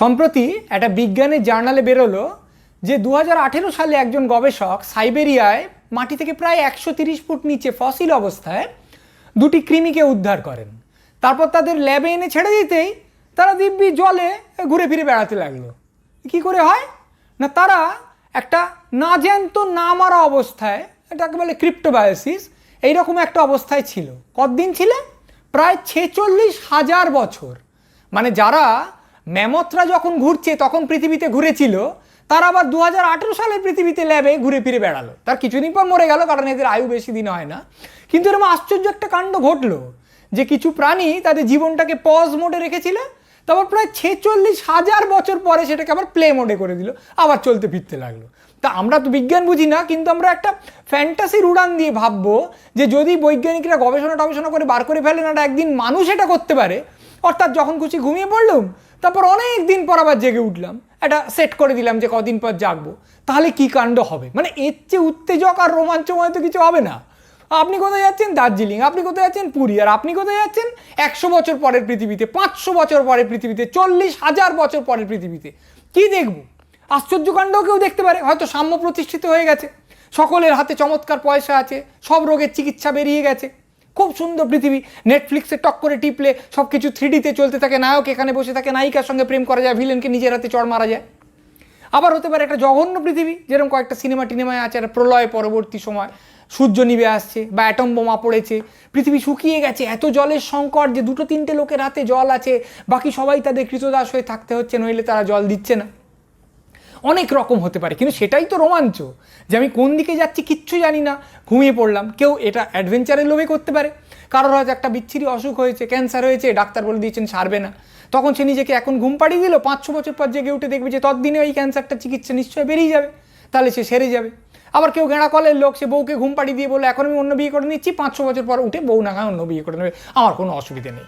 সম্প্রতি একটা বিজ্ঞানের জার্নালে বেরোলো যে দু হাজার আঠেরো সালে একজন গবেষক সাইবেরিয়ায় মাটি থেকে প্রায় একশো ফুট নিচে ফসিল অবস্থায় দুটি কৃমিকে উদ্ধার করেন। তারপর তাদের ল্যাবে এনে ছেড়ে দিতেই তারা দিব্যি জলে ঘুরে ফিরে বেড়াতে লাগল। কি করে হয়? না, তারা একটা না জ্যান্ত না মারা অবস্থায় এটাকে বলে ক্রিপ্টোবায়োসিস, এইরকম একটা অবস্থায় ছিল। কতদিন ছিল? প্রায় ছেচল্লিশ হাজার বছর। মানে যারা ম্যামথরা যখন ঘুরছে, তখন পৃথিবীতে ঘুরেছিল, তারা আবার দু সালের পৃথিবীতে ল্যাবে ঘুরে ফিরে বেড়ালো। তার কিছুদিন পর মরে গেল, কারণ এদের আয়ু বেশি দিন হয় না। কিন্তু এরকম আশ্চর্য একটা কাণ্ড ঘটলো, যে কিছু প্রাণী তাদের জীবনটাকে পজ মোডে রেখেছিল, তারপর প্রায় ছেচল্লিশ হাজার বছর পরে সেটাকে আবার প্লে মোডে করে দিল, আবার চলতে ফিরতে লাগল। তা আমরা তো বিজ্ঞান বুঝি না, কিন্তু আমরা একটা ফ্যান্টাসির উড়ান দিয়ে ভাববো, যে যদি বৈজ্ঞানিকরা গবেষণা টবেষণা করে বার করে ফেলেন একটা একদিন মানুষ এটা করতে পারে। অর্থাৎ যখন খুশি ঘুমিয়ে পড়লাম তারপর অনেক দিন পর আবার জেগে উঠলাম। এটা সেট করে দিলাম যে কদিন পর জাগবো। তাহলে কি কাণ্ড হবে? মানে এর চেয়ে উত্তেজক আর রোমাঞ্চময় তো কিছু হবে না। আপনি কোথায় যাচ্ছেন? দার্জিলিং। আপনি কোথায় যাচ্ছেন? পুরী। আর আপনি কোথায় যাচ্ছেন? একশো বছর পরের পৃথিবীতে, পাঁচশো বছর পরের পৃথিবীতে, চল্লিশ হাজার বছর পরের পৃথিবীতে। কি দেখব? আশ্চর্যকাণ্ডও কেউ দেখতে পারে। হয়তো সাম্য প্রতিষ্ঠিত হয়ে গেছে। সকলের হাতে চমৎকার পয়সা আছে। সব রোগের চিকিৎসা বেরিয়ে গেছে। খুব সুন্দর পৃথিবী। নেটফ্লিক্সে টক করে টিপলে সব কিছু থ্রিডিতে চলতে থাকে, নায়ক এখানে বসে থাকে, নায়িকার সঙ্গে প্রেম করা যায় ভিলেনকে নিজের হাতে চড় মারা যায়। আবার হতে পারে একটা জঘন্য পৃথিবী, যেরকম কয়েকটা সিনেমা টিনেমায় আছে, একটা প্রলয় পরবর্তী সময়, সূর্য নিবে আসছে বা অ্যাটম বোমা পড়েছে, পৃথিবী শুকিয়ে গেছে, এত জলের সংকট যে দুটো তিনটে লোকের হাতে জল আছে, বাকি সবাই তাদের কৃতদাস হয়ে থাকতে হচ্ছে, নইলে তারা জল দিচ্ছে না। অনেক রকম হতে পারে, কিন্তু সেটাই তো রোমাঞ্চ যে আমি কোন দিকে যাচ্ছি কিচ্ছু জানি না, ঘুমিয়ে পড়লাম, কেউ এটা অ্যাডভেঞ্চারের লোভে করতে পারে। কারোর হয়তো একটা বিচ্ছিরি অসুখ হয়েছে ক্যান্সার হয়েছে, ডাক্তার বলে দিয়েছেন সারবে না। তখন সে নিজেকে এখন ঘুম পাড়িয়ে দিল, পাঁচ ছ বছর পর জেগে উঠে দেখবে যে ততদিনে ওই ক্যান্সারটা চিকিৎসা নিশ্চয়ই বেরিয়ে যাবে, তাহলে সে সেরে যাবে। আবার কেউ গেঁড়া কলের লোক, সে বউকে ঘুম পাড়িয়ে দিয়ে বলে এখন আমি অন্য বিয়ে করে নিচ্ছি, পাঁচ ছ বছর পর উঠে বউ না অন্য বিয়ে করে নেবে, আমার কোনো অসুবিধে নেই।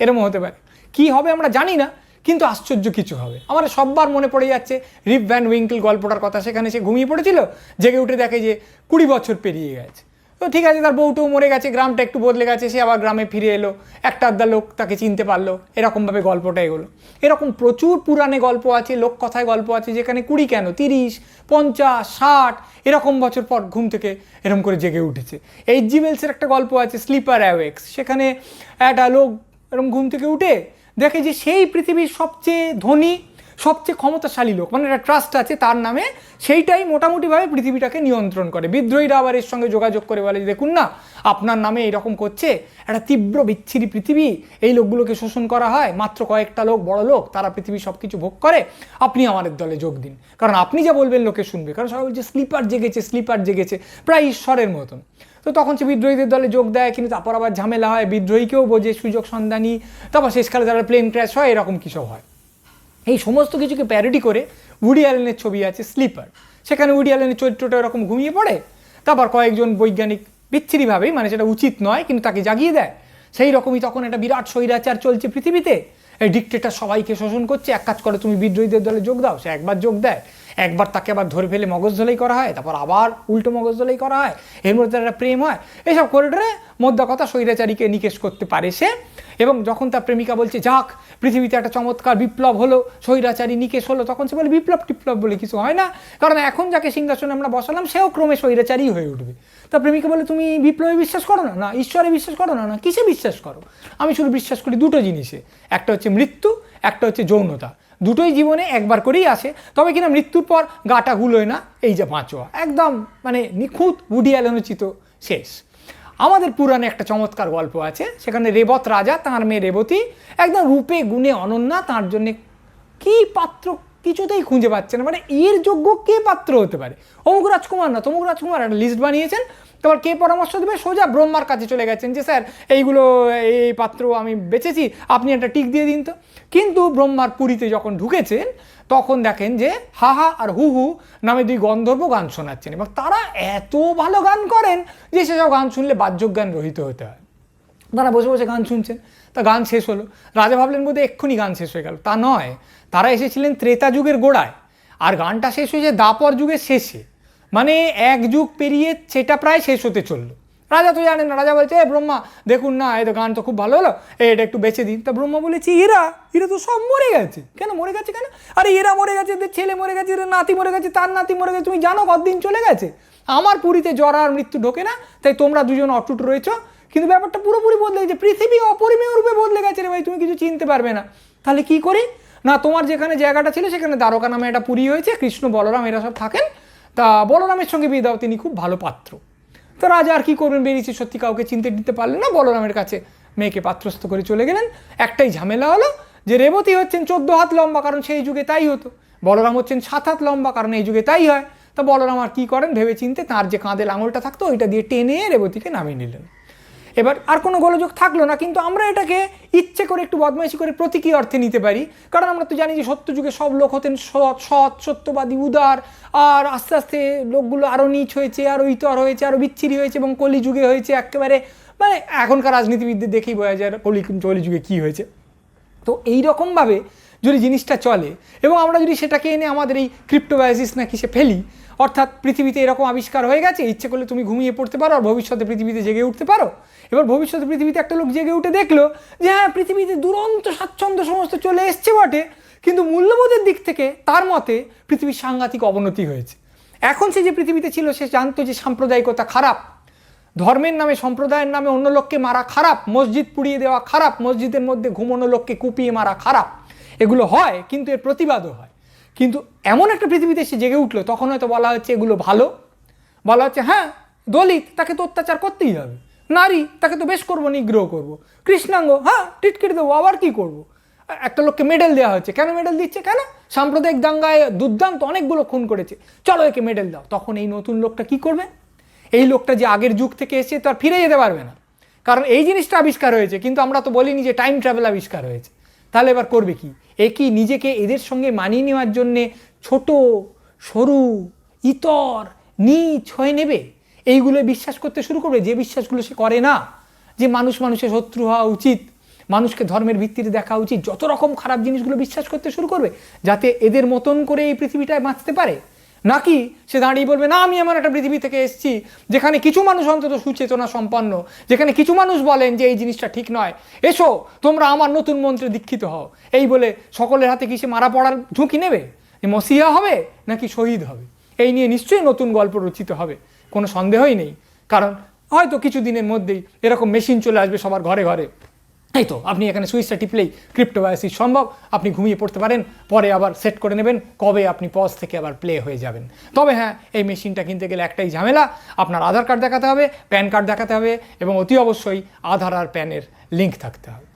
এরকম হতে পারে। কি হবে আমরা জানি না কিন্তু আশ্চর্য কিছু হবে। আমার সববার মনে পড়ে যাচ্ছে রিপ ভ্যান উইঙ্কেল গল্পটার কথা। সেখানে সে ঘুমিয়ে পড়েছিল, জেগে উঠে দেখে যে কুড়ি বছর পেরিয়ে গেছে। তো ঠিক আছে, তার বউটাও মরে গেছে, গ্রামটা একটু বদলে গেছে, সে আবার গ্রামে ফিরে এলো। একটা আধা লোক তাকে চিনতে পারল, এরকমভাবে গল্পটা এগোলো। এরকম প্রচুর পুরাণে গল্প আছে লোক কথায় গল্প আছে, যেখানে কুড়ি কেন, তিরিশ, পঞ্চাশ, ষাট, এরকম বছর পর ঘুম থেকে এরকম করে জেগে উঠেছে। এইচ জি ওয়েলসের একটা গল্প আছে স্লিপার অ্যাওয়েক্স সেখানে একটা লোক এরকম ঘুম থেকে উঠে দেখে যে সেই পৃথিবীর সবচেয়ে ধনী, সবচেয়ে ক্ষমতাশালী লোক মানে একটা ট্রাস্ট আছে তার নামে, সেইটাই মোটামুটিভাবে পৃথিবীটাকে নিয়ন্ত্রণ করে। বিদ্রোহীরা আবার এর সঙ্গে যোগাযোগ করে বলে যে, দেখুন না, আপনার নামে এরকম করছে, একটা তীব্র বিচ্ছিরি পৃথিবী, এই লোকগুলোকে শোষণ করা হয়, মাত্র কয়েকটা লোক, বড় লোক, তারা পৃথিবী সব কিছু ভোগ করে, আপনি আমাদের দলে যোগ দিন। কারণ আপনি যা বলবেন লোকে শুনবে, কারণ সবাই বলছে, স্লিপার জেগেছে স্লিপার জেগেছে। প্রায় ঈশ্বরের মতন। তো তখন সে বিদ্রোহীদের দলে যোগ দেয়, কিন্তু তারপর আবার ঝামেলা হয়, বিদ্রোহীকেও বোঝে সুযোগ সন্ধানী। তারপর শেষকালে তারা প্লেন ক্র্যাশ হয়, এরকম কিছু হয়? এই সমস্ত কিছুকে প্যারোডি করে উডি অ্যালেনের ছবি আছে স্লিপার সেখানে উডি অ্যালেনের চরিত্রটা এরকম ঘুমিয়ে পড়ে, তারপর কয়েকজন বৈজ্ঞানিক বিচ্ছিরিভাবেই মানে সেটা উচিত নয়, কিন্তু তাকে জাগিয়ে দেয়। সেই রকমই তখন একটা বিরাট স্বৈরাচার চলছে পৃথিবীতে। এই ডিকটেটার সবাইকে শোষণ করছে, এক কাজ করে তুমি বিদ্রোহীদের দলে যোগ দাও, সে একবার যোগ দেয়। একবার তাকে আবার ধরে ফেলে মগজ ধলেই করা হয়, তারপর আবার উল্টো মগজ ধলেই করা হয়, এর মধ্যে একটা প্রেম হয়। এইসব করিডোরে মধ্যে কথা স্বৈরাচারীকে নিকেশ করতে পারে সে এবং যখন তার প্রেমিকা বলছে, যাক, পৃথিবীতে একটা চমৎকার বিপ্লব হলো, স্বৈরাচারী নিকেশ হলো, তখন সে বলে বিপ্লব টিপ্লব বলে কিছু হয় না। কারণ এখন যাকে সিংহাসনে আমরা বসালাম, সেও ক্রমে স্বৈরাচারী হয়ে উঠবে। তা প্রেমিকা বলে তুমি বিপ্লবে বিশ্বাস করো না? না, ঈশ্বরে বিশ্বাস করো না? না, কিসে বিশ্বাস করো? আমি শুধু বিশ্বাস করি দুটো জিনিসে। একটা হচ্ছে মৃত্যু, একটা হচ্ছে যৌনতা। দুটোই জীবনে একবার করেই আসে। তবে কিনা মৃত্যুর পর গাটা গুলোয় না, এই যে পাঁচোয়া একদম মানে নিখুঁত উডি অ্যালোনচিত শেষ। আমাদের পুরাণে একটা চমৎকার গল্প আছে, সেখানে রেবত রাজা, তাঁর মেয়ে রেবতী, একদম রূপে, গুণে অনন্যা, তার জন্যে কি পাত্র কিছুতেই খুঁজে পাচ্ছে না। মানে এর যোগ্য কে পাত্র হতে পারে? অমুক রাজকুমার না, তমুক রাজকুমার একটা লিস্ট বানিয়েছেন। তোমার কে পরামর্শ দেবে? সোজা ব্রহ্মার কাছে চলে গেছেন যে, স্যার, এইগুলো, এই পাত্র আমি বেচেছি আপনি একটা টিক দিয়ে দিন তো। কিন্তু ব্রহ্মার পুরীতে যখন ঢুকেছেন, তখন দেখেন যে, হা হা, আর হু হু নামে দুই গন্ধর্ব গান শোনাচ্ছেন। এবং তারা এত ভালো গান করেন যে, সেসব গান শুনলে বাহ্যক জ্ঞান রহিত হতে হয়। তারা বসে বসে গান শুনছেন। তা গান শেষ হলো। রাজা ভাবলেন বোধ এক্ষুনি গান শেষ হয়ে গেল। তা নয়, তারা এসেছিলেন ত্রেতা যুগের গোড়ায়। আর গানটা শেষ হয়েছে দাপর যুগের শেষে। মানে এক যুগ পেরিয়ে সেটা প্রায় শেষ হতে চলল। রাজা তো জানেন না, রাজা বলছে, এ ব্রহ্মা, দেখুন না এই তো গান তো খুব ভালো হলো। এটা একটু বেছে দিন। তা ব্রহ্মা বলেছি এরা এরা তো সব মরে গেছে। কেন, মরে গেছে কেন? আরে, এরা মরে গেছে, এদের ছেলে মরে গেছে, এদের নাতি মরে গেছে, তার নাতি মরে গেছে, তুমি জানো কতদিন চলে গেছে? আমার পুরীতে জ্বর আর মৃত্যু ঢোকে না, তাই তোমরা দুজন অটুট রয়েছ। কিন্তু ব্যাপারটা পুরোপুরি বদলে গেছে। পৃথিবী অপরিমেয় রূপে বদলে গেছে রে ভাই, তুমি কিছু চিনতে পারবে না। তাহলে কি করি? না, তোমার যেখানে জায়গাটা ছিল সেখানে দ্বারকা নামে একটা পুরী হয়েছে, কৃষ্ণ, বলরাম, এরা সব থাকেন। তা বলরামের সঙ্গে বিয়ে দাও তিনি খুব ভালো পাত্র। তো রাজা আর কি করবেন বেরিয়েছে, সত্যি কাউকে চিনতে দিতে পারলেন না, বলরামের কাছে মেয়েকে পাত্রস্থ করে চলে গেলেন। একটাই ঝামেলা হলো যে রেবতী হচ্ছেন চোদ্দ হাত লম্বা, কারণ সেই যুগে তাই হতো। বলরাম হচ্ছেন সাত হাত লম্বা, কারণ এই যুগে তাই হয়। তা বলরাম আর কি করেন ভেবে চিনতে তার যে কাঁধে লাঙলটা থাকতো, ওইটা দিয়ে টেনে রেবতীকে নামিয়ে নিলেন। এবার আর কোনো গোলযোগ থাকল না, কিন্তু আমরা এটাকে ইচ্ছে করে একটু বদমাইশি করে প্রতীকী অর্থে নিতে পারি। কারণ আমরা তো জানি যে সত্য যুগে সব লোক হতেন সৎ সৎ, সত্যবাদী, উদার, আর আস্তে আস্তে লোকগুলো আরও নিচ হয়েছে আরও ইতর হয়েছে আরও বিচ্ছিরি হয়েছে এবং কলিযুগে হয়েছে একেবারে মানে এখনকার রাজনীতিবিদদের দেখেই বোঝা যায় কলি কলিযুগে কী হয়েছে। তো এই রকমভাবে যদি জিনিসটা চলে এবং আমরা যদি সেটাকে এনে আমাদের এই ক্রিপ্টোবায়োসিস না কিসে ফেলি, অর্থাৎ পৃথিবীতে এরকম আবিষ্কার হয়ে গেছে, ইচ্ছে করলে তুমি ঘুমিয়ে পড়তে পারো আর ভবিষ্যতে পৃথিবীতে জেগে উঠতে পারো। এবার ভবিষ্যতে পৃথিবীতে একটা লোক জেগে উঠে দেখল যে হ্যাঁ পৃথিবীতে দুরন্ত স্বাচ্ছন্দ্য সমস্ত চলে এসছে বটে, কিন্তু মূল্যবোধের দিক থেকে তার মতে পৃথিবীর সাংঘাতিক অবনতি হয়েছে। এখন সে যে পৃথিবীতে ছিল, সে জানতো যে সাম্প্রদায়িকতা খারাপ। ধর্মের নামে, সম্প্রদায়ের নামে অন্য লোককে মারা খারাপ, মসজিদ পুড়িয়ে দেওয়া খারাপ, মসজিদের মধ্যে ঘুমোনো লোককে কুপিয়ে মারা খারাপ। এগুলো হয়, কিন্তু এর প্রতিবাদও হয়। কিন্তু এমন একটা পৃথিবীতে সে জেগে উঠল, তখন হয়তো বলা হচ্ছে এগুলো ভালো। বলা হচ্ছে হ্যাঁ দলিত, তাকে তো অত্যাচার করতেই হবে। নারী, তাকে তো বেশ করব, নিগ্রহ করব। কৃষ্ণাঙ্গ হ্যাঁ টিটকিট দেবো, আবার কি করব? একটা লোককে মেডেল দেওয়া হচ্ছে। কেন মেডেল দিচ্ছে? কেন? সাম্প্রদায়িক দাঙ্গায় দুর্দান্ত অনেকগুলো খুন করেছে। চলো একে মেডেল দাও। তখন এই নতুন লোকটা কি করবে? এই লোকটা যে আগের যুগ থেকে এসেছে, তো আর ফিরে যেতে পারবে না। কারণ এই জিনিসটা আবিষ্কার হয়েছে, কিন্তু আমরা তো বলিনি যে টাইম ট্রাভেল আবিষ্কার হয়েছে। তাহলে এবার করবে কি? এ কি নিজেকে এদের সঙ্গে মানিয়ে নেওয়ার জন্যে ছোট, সরু, ইতর, নিচ হয়ে নেবে? এইগুলো বিশ্বাস করতে শুরু করবে? যে বিশ্বাসগুলো সে করে না, যে মানুষ মানুষের শত্রু হওয়া উচিত, মানুষকে ধর্মের ভিত্তিতে দেখা উচিত, যত রকম খারাপ জিনিসগুলো বিশ্বাস করতে শুরু করবে, যাতে এদের মতন করে এই পৃথিবীটায় বাঁচতে পারে। নাকি সে দাঁড়িয়ে বলবে, না, আমি এমন একটা পৃথিবী থেকে এসেছি, যেখানে কিছু মানুষ অন্তত সুচেতনা সম্পন্ন, যেখানে কিছু মানুষ বলেন যে এই জিনিসটা ঠিক নয়। এসো, তোমরা আমার নতুন মন্ত্রে দীক্ষিত হও। এই বলে সকলের হাতে কি সে মারা পড়ার ঝুঁকি নেবে? মসিহা হবে নাকি শহীদ হবে? এই নিয়ে নিশ্চয়ই নতুন গল্প রচিত হবে, কোনো সন্দেহই নেই। কারণ হয়তো কিছু দিনের মধ্যেই এরকম মেশিন চলে আসবে সবার ঘরে ঘরে। এই তো? আপনি এখানে সুইচটা টিপলেই ক্রিপ্টোবায়োসিস সম্ভব। আপনি ঘুমিয়ে পড়তে পারেন, পরে আবার সেট করে নেবেন, কবে আপনি পজ থেকে আবার প্লে হয়ে যাবেন। তবে হ্যাঁ এই মেশিনটা কিনতে গেলে একটাই ঝামেলা, আপনার আধার কার্ড দেখাতে হবে প্যান কার্ড দেখাতে হবে, এবং অতি অবশ্যই আধার আর প্যানের লিঙ্ক থাকতে হবে।